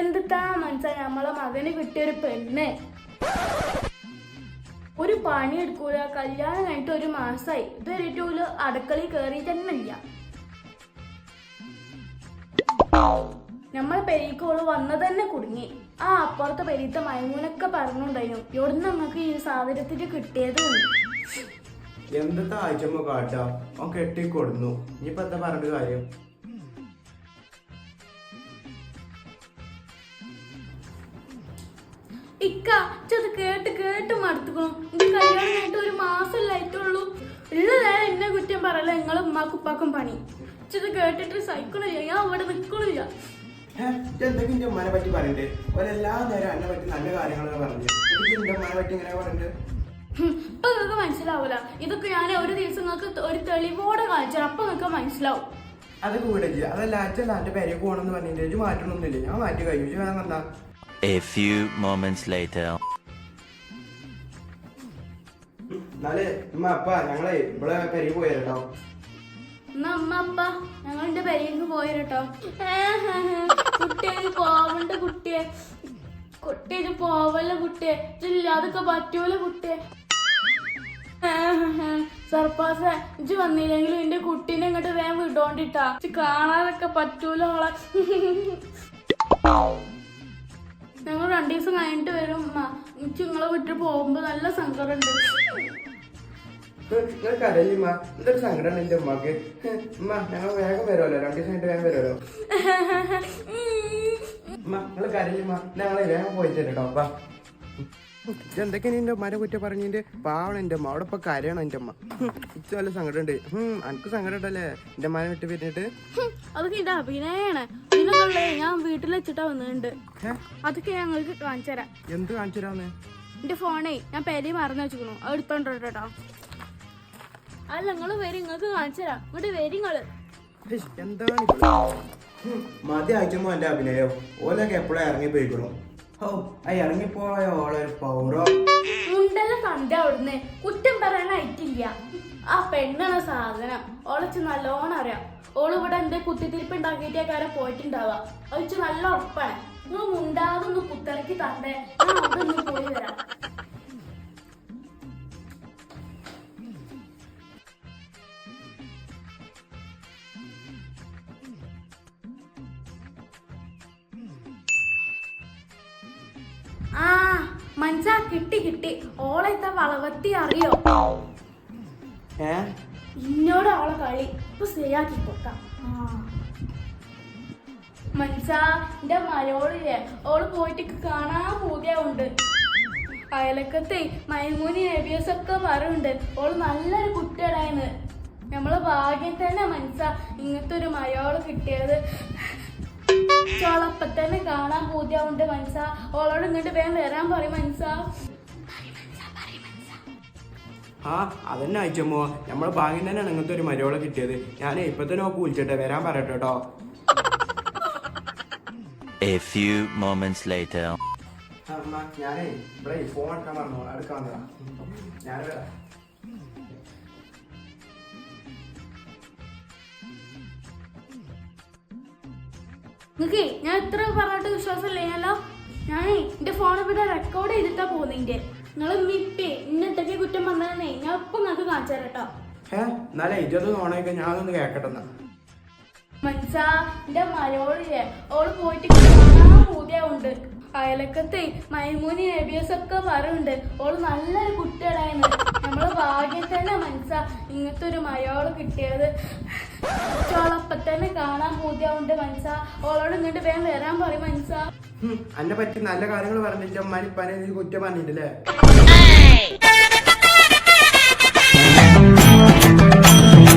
എന്തിട്ടാ മനസ്സാ? നമ്മളെ മകന് കിട്ടിയൊരു പെണ്ണ്. ഒരു പണി എടുക്കൂല കല്യാണം കഴിഞ്ഞിട്ട് ഒരു മാസായി. ഇതുവരെയായിട്ട് ഒരു അടുക്കളയിൽ കയറി തന്നെ ഇല്ല നമ്മളെ പെരീക്കോൾ വന്ന തന്നെ കുടുങ്ങി. ആ അപ്പുറത്തെ പെരീത്ത മൈമൂനൊക്കെ പറഞ്ഞുണ്ടായിരുന്നു. എവിടുന്ന് നമുക്ക് ഈ സാധനത്തിന് കിട്ടിയത്? എന്താ ആഴ്ചമ്മ കാട്ടാ? കെട്ടിക്കൊടുന്നു. ഇനിയിപ്പോ എന്താ പറഞ്ഞ കാര്യം? ഇക്ക ചത് കേട്ട് കേട്ട് മടുത്തുക്കണു. ഇത് കല്യാണം കഴിഞ്ഞിട്ട് ഒരു മാസം ലൈറ്റുള്ളൂ ഉള്ളതേ എന്നെ കുറ്റം പറയല നിങ്ങളെ ഉമ്മാക്കും ഉപ്പാക്കും പണി. ചത് കേട്ടിട്ട് സഹിക്കണില്ല. ഞാൻ അവിടെ നിൽക്കണില്ല എന്തൊക്കെ എന്റെ ഉമ്മനെ പറ്റി പറയണ്ടേ? ഓരെല്ലാ നേരം എന്നെ പറ്റി നല്ല കാര്യങ്ങളൊക്കെ പറഞ്ഞു എനിക്ക് എന്റെ ഉമ്മനെ പറ്റി ഇങ്ങനെ പറഞ്ഞിട്ട് ഇപ്പൊ നിങ്ങൾക്ക് മനസ്സിലാവൂല. ഇതൊക്കെ ഞാൻ ഒരു ദിവസം നിങ്ങൾക്ക് ഒരു തെളിവോടെ കാണിച്ചു അപ്പൊ നിങ്ങൾക്ക് മനസ്സിലാവും. അതൊക്കെ വിടജി അതല്ല അച്ഛൻ എന്റെ പേരെ പോകണമെന്ന് പറഞ്ഞിട്ട് ഇജ്ജ് മാറ്റണമൊന്നുമില്ല ഞാൻ മാറ്റി കഴിഞ്ഞു. വേണം വന്നാ A few moments later. എന്നാലേ ഉമ്മ അപ്പ ഞങ്ങളെ ഇവിടെ പെരി പോയാലോ എന്നാ അമ്മ അപ്പ ഞങ്ങൾ എന്റെ പെരേക്ക് പോയിരട്ടോ. കുട്ടിയെ പോവണ്ട കുട്ടിയെ. കുട്ടിയെ പോവല്ല കുട്ടിയെ. ഇല്ല അതൊക്കെ പറ്റൂല കുട്ടിയെ. സർപ്പാസ ഇജ്ജ് വന്നില്ലെങ്കിലും എന്റെ കുട്ടീനെ ഇങ്ങോട്ട് വേഗം വിടോണ്ടിട്ടാ. കാണാനൊക്കെ പറ്റൂല ഓളെ രണ്ടു ദിവസം കഴിഞ്ഞിട്ട് വരും. ഉമ്മ എനിക്ക് നിങ്ങളെ വിട്ട് പോകുമ്പോ നല്ല സങ്കടമുണ്ട്. നിങ്ങൾക്ക് അറിയില്ല ഉമ്മ. എന്തൊരു സങ്കടമാണ് എന്റെ ഉമ്മക്ക്. ഉമ്മ ഞങ്ങൾ വേഗം വരുമല്ലോ രണ്ടു ദിവസം കഴിഞ്ഞിട്ട് വേഗം വരുമല്ലോ ഉമ്മ നിങ്ങൾ കരയില്ല ഞങ്ങളെ വേഗം പോയിട്ട് കേട്ടോ വാ. എന്തൊക്കെയാണ് എന്റെ ഉമ്മാരെ കുറ്റം പറഞ്ഞിട്ട് പാവണം എന്റെ അമ്മ അവിടെ ഇപ്പൊ കരയണം എന്റെ അമ്മ ഇച്ച നല്ല സങ്കടമുണ്ട്. എനിക്ക് സങ്കടല്ലേ എന്റെ അമ്മാനെ വിട്ട് പിരിഞ്ഞിട്ട്? അതൊക്കെ അഭിനയാണ്. ഇതിനൊക്കെ ഞാൻ വീട്ടിൽ വെച്ചിട്ടാ വന്നിട്ടുണ്ട് അതൊക്കെ ഞങ്ങൾക്ക് കാണിച്ചു തരാം. എന്ത് കാണിച്ചു തരാന്ന്? എന്റെ ഫോണേ ഞാൻ പെരി മറന്നു വെച്ചിക്കണു അത് എടുത്തോണ്ടോ കേട്ടോ അല്ല നിങ്ങൾ വരും നിങ്ങൾക്ക് കാണിച്ചു തരാം. ഇങ്ങോട്ട് വരും നിങ്ങൾ. എന്താണ് മതി അയച്ചമ്മോ എന്റെ അഭിനയോ. ഓലൊക്കെ എപ്പോഴും ഇറങ്ങി പോയിക്കണു? ഓ ആ ഇറങ്ങിപ്പോയ പൗറോ അവിടുന്ന്. കുറ്റം പറയാനായിട്ടില്ല. ആ പെണ്ണാണ് സാധനം. ഓളച്ച് നല്ലോണം അറിയാം. ഓൾ ഇവിടെ എന്റെ കുത്തിത്തിരിപ്പ് ഉണ്ടാക്കിയിട്ടേ കാര്യം പോയിട്ടുണ്ടാവുക ഒഴിച്ച് നല്ല ഉറപ്പാണ്. നിങ്ങൾ മുണ്ടാതെ കുത്തിറക്കി തന്നേ. പോയി വരാം. ആ മനസ്സാ കിട്ടി കിട്ടി. ഓളെത്ത വളവത്തി അറിയോ? ശരിയാക്കി ഓൾ പോയിട്ട് കാണാൻ അയലക്കത്തെ മൈമൂനി നബിയസ് ഒക്കെ മറുണ്ട് ഓൾ നല്ലൊരു കുട്ടികളായിരുന്നു നമ്മളെ ഭാഗ്യം തന്നെ മനസ്സാ ഇങ്ങനത്തെ ഒരു മലയാള കിട്ടിയത്. ചോളപ്പ തന്നെ കാണാൻ പൂതിയാവുണ്ട് മനസ്സാ ഓളോട് ഇങ്ങോട്ട് വേഗം വരാൻ പറയും മനസ്സാ ആ അതന്നെ അയച്ചമ്മോ നമ്മളെ ഭാഗ്യം തന്നെയാണ് ഇങ്ങനത്തെ ഒരു മര്യാദ കിട്ടിയത്. ഞാൻ ഇപ്പൊ തന്നെ നോക്ക് വിളിച്ചിട്ടെ വരാൻ പറയട്ടെ കേട്ടോ. A few moments later. അമ്മ ഞാനേ ഇവിടെ ഫോൺ എടുക്കാൻ പറഞ്ഞു എടുക്കാൻ വന്നതാ. ഞാൻ വരാം. ഞാൻ എത്ര പറഞ്ഞിട്ട് വിശ്വാസം ഇല്ലല്ലോ ഞാനേ എന്റെ ഫോൺ ഇവിടെ റെക്കോർഡ് ചെയ്തിട്ടാ പോകുന്നതിന്റെ നിങ്ങൾ ഉമ്മിപ്പേ ഇന്നത്തെ കുറ്റം വന്നതെന്നേ ഞാൻ ഇപ്പൊ നിങ്ങൾക്ക് കാണിച്ചു തരാട്ടോ ഏ എന്നാലേ ഇതൊന്ന് ഓണയൊക്കെ ഞാനൊന്ന് കേക്കട്ടെ എന്നാ മനസ്സാ എന്റെ മരോളില്ലേ ഓൾ പോയിട്ട് പൂതിയാവുണ്ട്. അയലക്കത്തെ മൈമൂനി നബിയസ് ഒക്കെ പറയുന്നുണ്ട് ഓൾ നല്ലൊരു കുട്ടികളായിരുന്നു നമ്മൾ ഭാഗ്യം തന്നെ മനസ്സാ ഇങ്ങനത്തെ ഒരു മയോൾ കിട്ടിയത്. ഓളപ്പത്തന്നെ തന്നെ കാണാൻ പൂതിയാവുണ്ട് മനസ്സാ ഓളോട് ഇങ്ങോട്ട് വേഗം വരാൻ പറയും മനസ്സാ അന്നെ പറ്റി നല്ല കാര്യങ്ങൾ പറഞ്ഞിട്ട് അമ്മാൻ ഇപ്പാനെ നീ കുറ്റം പറഞ്ഞിട്ടില്ലേ? Thank